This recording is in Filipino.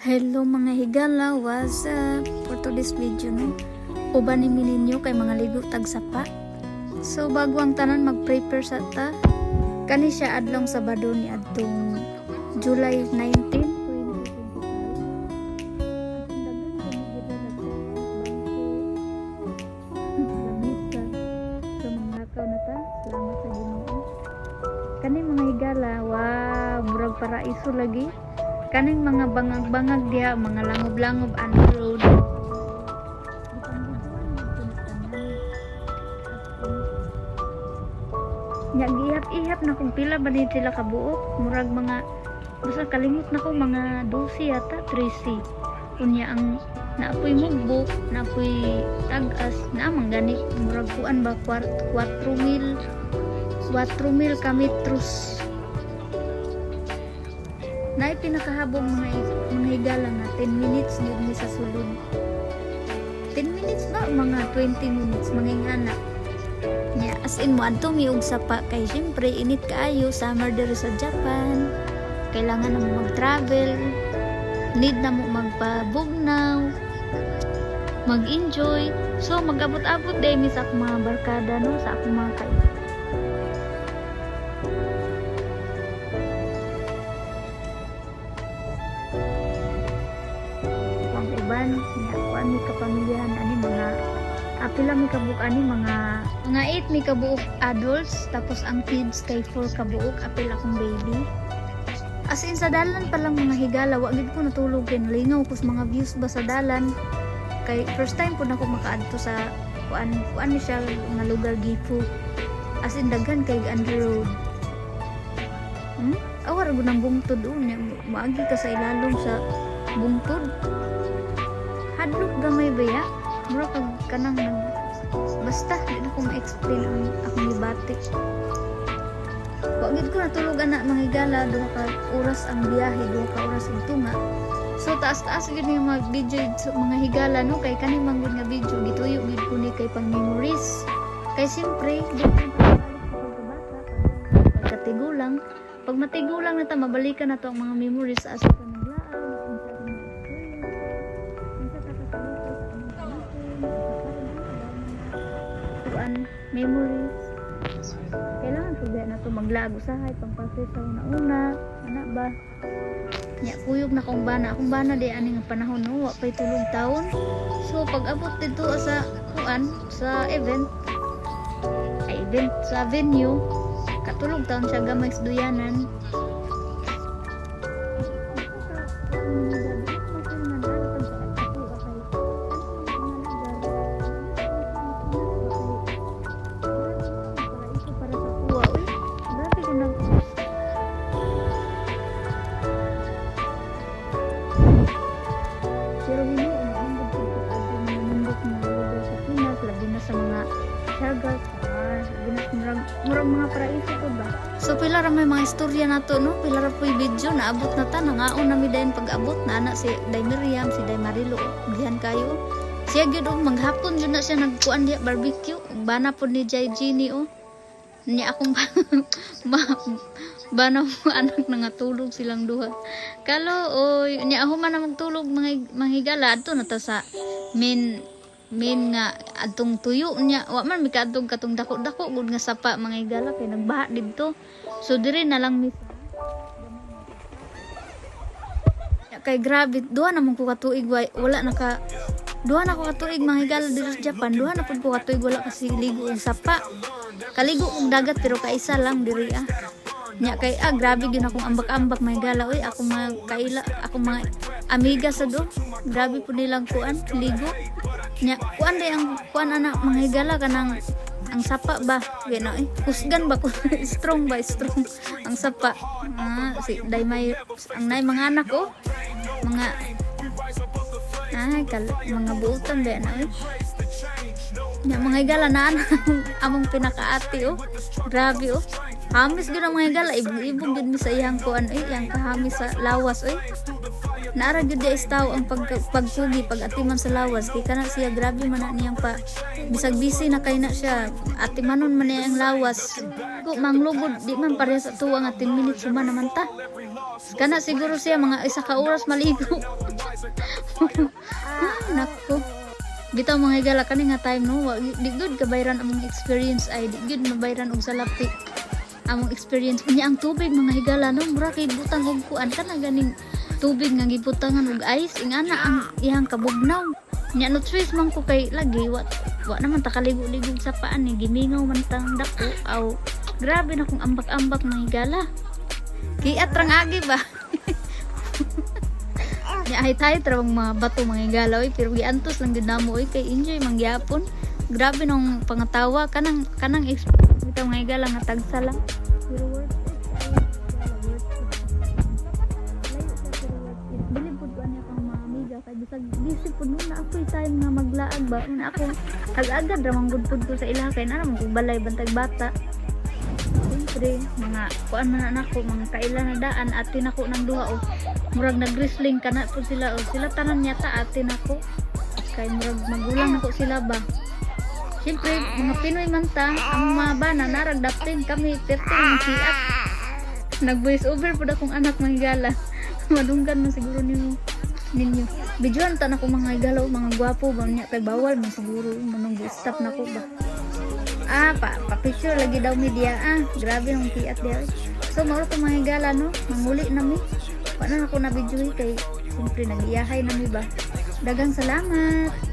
Hello mga higala, what's up? For today's video no, uban ni ninyo kay mga ligo tag sapa. So bago ang tanan mag-prepare sa ta, kani siya adlong Sabado ni adtong July 19, 2025. Kani mga higala, wow, murag paraiso lagi kaning mga bangag-bangag diha mga langob-langob the road. Nya giihap-ihap na kung pila ba ni sila kabuok? Murag mga basta kalimot na ko mga 12 yata 13 kunya ang naapoy mugbok naapoy tagas na amang gani murag kuan ba 4 mil 4 mil kametros na pinakahabong mga mga higala nga 10 minutes yun ni sa sulod. 10 minutes ba mga 20 minutes mga ingana nya as in mo adto mi og sapa. Kay syempre init kaayo summer diri sa Japan. Kailangan na mo mag-travel. Need na mo magpabugnaw. Mag-enjoy. So mag-abot-abot day mi sa mga barkada no? Sa akong mga kaibigan ang uban niya kuan mi kapamilyahan ani mga apila mi kabuok ani mga mga 8 mi kabuok adults tapos ang kids kay 4 kabuok apil akong baby. As in sa dalan pa lang mga higala wa gid ko natulog kay nalingaw ko sa mga views ba sa dalan. Kay first time po na ako makaadto sa kuan kuan ni siya nga lugar Gifu. As in daghan kay Andy Road. Hmm? awar ko ng bungtod o niya maagi ka sa ilalong sa bungtod hadlok gamay ba ya? Mura kag kanang nag basta di na ko ma-explain ang akong gibati Wagid ko natulog ana mga higala duha ka oras ang biyahe duha ka oras ang tunga. So taas taas gid yung mga video sa mga higala no? Kay kani manggod nga video gituyo gid ko ni kay pang memories. Kay siyempre pagkatigulang pag matigulang na ta mabalikan na to ang mga memories sa asa ka memories. Kailangan ko na to maglago usahay pang pasesaw na una ana ba? Nya kuyog na kong bana. Akong bana di ani nga panahon. No wa pay tulog taon. So pag abot dito sa kuan sa event. Ay event sa venue. Katulog taon siya gamay sa duyanan Pero hindi, umaambot sa pag-abot ng nindot na lugar sa Pinas, labi na sa mga Siaga, Pars, labi na sa murag, murag mga paraiso ko ba? So, pila ra may mga istorya na to, no? Pila ra po yung video, naabot na ta, nangaon na mi dayon pag-abot, na anak si Day Miriam, si Day Marilo, dihan kayo. Siya gyud og maghapon gyud na siya nagkuan diya barbecue, bana po ni Jai Gini oh. Niya akong ma, bana mo anak na nga tulog silang duha. Kalo oy niya ako man magtulog mga mga higala adto na ta sa main main nga adtong tuyo niya. Wa man mi kaadtong katong dako-dako gud nga sapa mga higala kay nagbaha didto. So diri na lang mi kay grabe duha na man ko katuig wa- wala naka duha na ko katuig mga higala dito sa Japan. Duha na pud ko katuig wala kasi ligo og sapa. Kaligo og dagat pero kaisa lang diri ah nya kay ah grabe gyud akong ambak-ambak mga higala oy ako mga kaila ako mga amiga sa do. Grabe po nilang kuan ligo. Nya kuan day ang kuan anak mga higala kanang ang sapa ba? Gano eh kusgan ba ko? Strong ba strong? Ang sapa. Ah si day may ang nay mga anak oh. Mga ay kal mga buutan ba na eh. Nya mga higala na among pinakaati oh. Grabe oh hamis gyud ang mga higala ibog gyud mi sa iyang kuan eh yang kahamis sa lawas eh. Naara gyud dia istaw ang pag pagpugi pag atiman sa lawas. Kay kana siya grabe man na niyang pa. Bisag busy na kay na siya. Atimanon man niya ang lawas. Ko manglugod di man pareha sa tuwa nga 10 minutes man naman ta. Kana siguro siya mga isa ka oras maligo. Ay, nako. Bitaw mga higala kani nga time no, di good kabayran among experience ay di good mabayran og salapi. Among experience niya ang tubig mga higala no, mura kay butang og kuan kana ganing tubig nga gibutangan og ice ingana ang iyang kabugnaw. Nya no choice man ko kay lagi wa wa naman ta kaligo-ligo sa paan ni gimingaw man tang dako aw grabe na kung ambak-ambak mga higala. Kiat rang agi ba? Nya ay tayo trawang mga bato mga higala oy pero giantos lang gid namo oy kay enjoy mangyapon. Grabe nung pangatawa kanang kanang bitaw mga higala nga tagsa lang. Pero worth it. Bisag bisig po na ako time nga maglaag ba. Una ako ag-agad ramang gudpud ko sa ilaha kay na kung balay bantag bata. Siyempre, mga kuan man na ako, mga kailan na daan, atin ako ng duha o murag nag-wrestling ka na po sila o sila tanan yata atin ako. Kay murag magulang ako sila ba. Siyempre, mga Pinoy man ta, ang mga bana naragdaptin kami, 13 ang. Nag-voice over po akong anak mga higala. Madunggan man siguro ninyo. ninyo. Bidyoan ta na ko mga higala o mga gwapo ba niya kay bawal man siguro manong stop na ko ba. Ah, pa, pa picture lagi daw media ah. Grabe nung kiat dia. So mao ko mga higala no, manguli nami. Wala na ako na video kay siyempre nag-iyahay nami ba. Dagang salamat.